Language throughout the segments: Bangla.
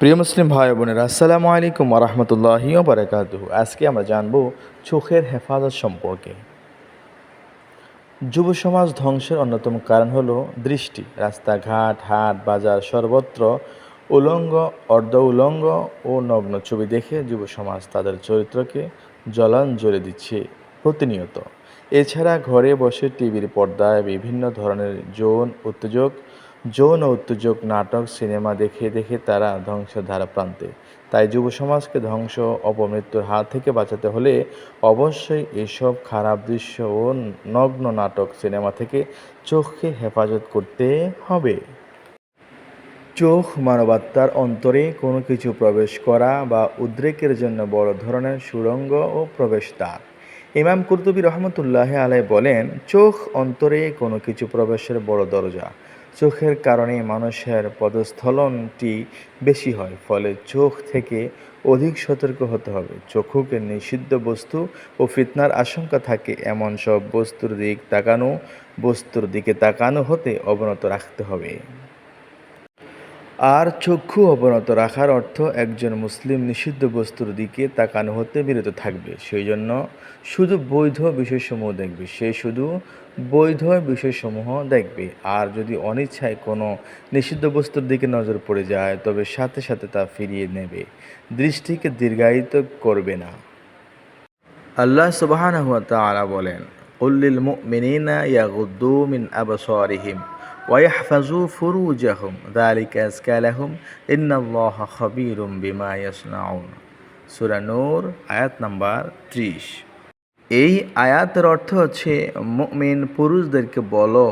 প্রিয় মুসলিম ভাই বোনেরা, আসসালামু আলাইকুম রহমতুল্লাহি বারাকাত আজকে আমরা জানব চোখের হেফাজত সম্পর্কে। যুব সমাজ ধ্বংসের অন্যতম কারণ হলো দৃষ্টি। রাস্তাঘাট, হাট, বাজার, সর্বত্র উলঙ্গ, অর্ধ উলঙ্গ ও নগ্ন ছবি দেখে যুব সমাজ তাদের চরিত্রকে জলাঞ্জলি দিচ্ছে প্রতিনিয়ত। এছাড়া ঘরে বসে টিভির পর্দায় বিভিন্ন ধরনের যৌন উত্তেজক যৌন উত্তেজক নাটক, সিনেমা দেখে দেখে তারা ধ্বংসের ধারা প্রান্তে। তাই যুব সমাজকে ধ্বংস, অপমৃত্যুর হাত থেকে বাঁচাতে হলে অবশ্যই এসব খারাপ দৃশ্য ও নগ্ন নাটক সিনেমা থেকে চোখকে হেফাজত করতে হবে। চোখ মানবাত্মার অন্তরে কোনো কিছু প্রবেশ করা বা উদ্রেকের জন্য বড় ধরনের সুড়ঙ্গ ও প্রবেশদ্বার। ইমাম কুরতুবী রহমতুল্লাহ আলাই বলেন, চোখ অন্তরে কোনো কিছু প্রবেশের বড় দরজা। চোখের কারণে মানুষের পদস্থলনটি বেশি হয়, ফলে চোখ থেকে অধিক সতর্ক হতে হবে। চক্ষুকে নিষিদ্ধ বস্তু ও ফিতনার আশঙ্কা থাকে, এমন সব বস্তুর দিক তাকানো, বস্তুর দিকে তাকানো হতে অবনত রাখতে হবে। আর চক্ষু অবনত রাখার অর্থ একজন মুসলিম নিষিদ্ধ বস্তুর দিকে তাকানো হতে বিরত থাকবে। সেই জন্য শুধু বৈধ বিষয়সমূহ দেখবে, সে শুধু বৈধ বিষয়সমূহ দেখবে। আর যদি অনিচ্ছায় কোনো নিষিদ্ধ বস্তুর দিকে নজর পড়ে যায়, তবে সাথে সাথে তা ফিরিয়ে নেবে। দৃষ্টিকে দীর্ঘায়িত করবে না। আল্লাহ সুবহানাহু ওয়া তাআলা বলেন উল্লিল মুমিনিনা ইয়াগুদ্দু মিন আবসারিহিম। ওয়াহফাজু ফুরুজাহুম দালিকা আজকালাহুম ইন্নাল্লাহ খবিরুম বিমা ইয়াসনাউন সূরা নূর আয়াত নাম্বার 30 এই আয়াতের অর্থ হচ্ছে মুমিন পুরুষদেরকে বলো,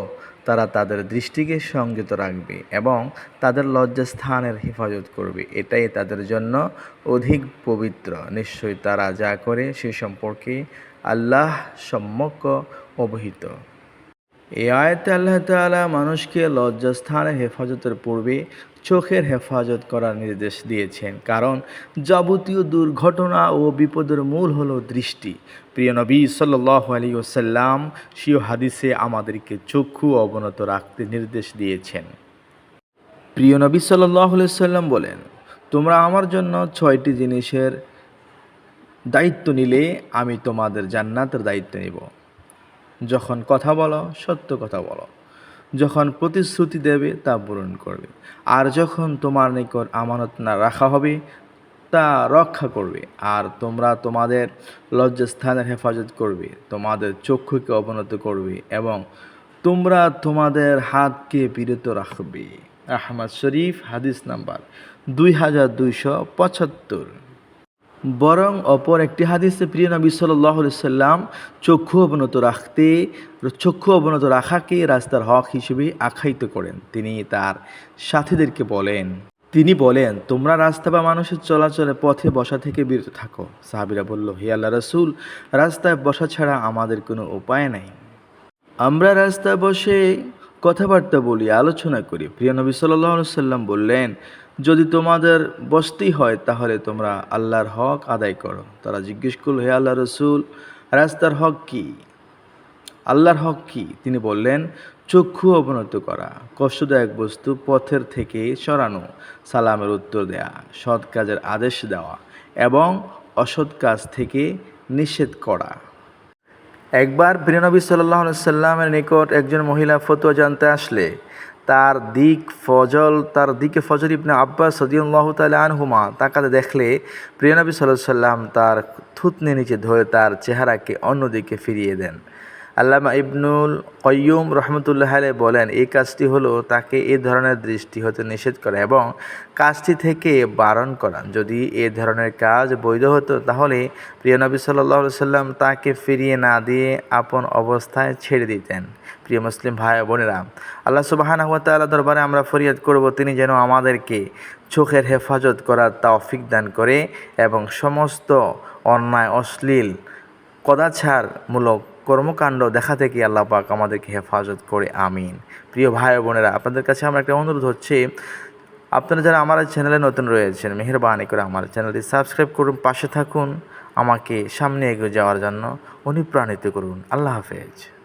তারা তাদের দৃষ্টিকে সংযত রাখবে এবং তাদের লজ্জাস্থানের হেফাজত করবে। এটাই তাদের জন্য অধিক পবিত্র। নিশ্চয়ই তারা যা করে সে সম্পর্কে আল্লাহ সম্যক অবহিত। এই আয়তে আল্লাহ তালা মানুষকে লজ্জাস্থানের হেফাজতের পূর্বে চোখের হেফাজত করার নির্দেশ দিয়েছেন। কারণ যাবতীয় দুর্ঘটনা ও বিপদের মূল হল দৃষ্টি। প্রিয় নবী সাল্লাহ আলী ওসাল্লাম সিও হাদিসে আমাদেরকে চক্ষু অবনত রাখতে নির্দেশ দিয়েছেন। প্রিয় নবী সাল্লাহ সাল্লাম বলেন, তোমরা আমার জন্য ছয়টি জিনিসের দায়িত্ব নিলে আমি তোমাদের জান্নাতের দায়িত্ব নেব। যখন কথা বলো, সত্য কথা বলো। যখন প্রতিশ্রুতি দেবে, তা পূরণ করবে। আর যখন তোমার নিকট আমানত না রাখা হবে, তা রক্ষা করবে। আর তোমরা তোমাদের লজ্জাস্থানের হেফাজত করবে, তোমাদের চক্ষুকে অবনত করবে এবং তোমরা তোমাদের হাতকে বিরত রাখবে। আহমদ শরীফ, হাদিস নাম্বার দুই হাজার দুইশো পঁচাত্তর। বরং অপর একটি হাদিসে প্রিয় নবী সাল্লাম চক্ষু অবনত রাখতে, চক্ষু অবনত রাখাকে রাস্তার হক হিসেবে আখ্যায়িত করেন। তিনি তার সাথীদেরকে বলেন, তিনি বলেন, তোমরা রাস্তা বা মানুষের চলাচলে পথে বসা থেকে বিরত থাকো। সাহাবিরা বলল, হে আল্লাহ রসুল, রাস্তায় বসা ছাড়া আমাদের কোনো উপায় নাই। আমরা রাস্তায় বসে কথাবার্তা বলি, আলোচনা করি। প্রিয় নবী সাল্লাম বললেন যদি তোমাদের বসতেই হয়, তাহলে তোমরা আল্লাহর হক আদায় করো। তারা জিজ্ঞেস করল, হে আল্লাহ রসুল, রাস্তার হক কি? আল্লাহর হক কি? তিনি বললেন, চক্ষু অবনত করা, কষ্টদায়ক বস্তু পথের থেকে সরানো, সালামের উত্তর দেয়া, সৎ কাজের আদেশ দেওয়া এবং অসৎ কাজ থেকে নিষেধ করা। একবার প্রিয়নবী সাল্লাহ সাল্লামের নিকট একজন মহিলা ফতোয়া জানতে আসলে তার দিক ফজল, তার দিকে ফজল ইবনে আব্বাস সদিউল্লাহ তাল আনহুমা, তাকাতে দেখলে প্রিয়নবী সাল্লাহ সাল্লাম তার থুতনি নিচে ধরে তার চেহারাকে অন্যদিকে ফিরিয়ে দেন। আল্লামা ইবনুল কয়ুম রহমতুল্লাহ আলাই বলেন, এই কাজটি হলো তাকে এ ধরনের দৃষ্টি হতে নিষেধ করা এবং কাজটি থেকে বারণ করা। যদি এ ধরনের কাজ বৈধ হতো, তাহলে প্রিয় নবী সাল্লাহ সাল্লাম তাকে ফিরিয়ে না দিয়ে আপন অবস্থায় ছেড়ে দিতেন। প্রিয় মুসলিম ভাই বোনেরা, আল্লাহ সুবাহানা তাল্লাহ দরবারে আমরা ফরিয়াদ করব, তিনি যেন আমাদেরকে চোখের হেফাজত করার তৌফিক দান করে এবং সমস্ত অন্যায়, অশ্লীল, কদাচারমূলক কর্মকাণ্ড দেখা থেকে আল্লাহ পাক আমাদেরকে হেফাজত করে, আমিন। প্রিয় ভাই বোনেরা, আপনাদের কাছে আমার একটা অনুরোধ হচ্ছে, আপনারা যারা আমার চ্যানেলে নতুন রয়েছেন, মেহরবানি করে আমার চ্যানেলটি সাবস্ক্রাইব করুন, পাশে থাকুন, আমাকে সামনে এগিয়ে যাওয়ার জন্য অনুপ্রাণিত করুন। আল্লাহ হাফেজ।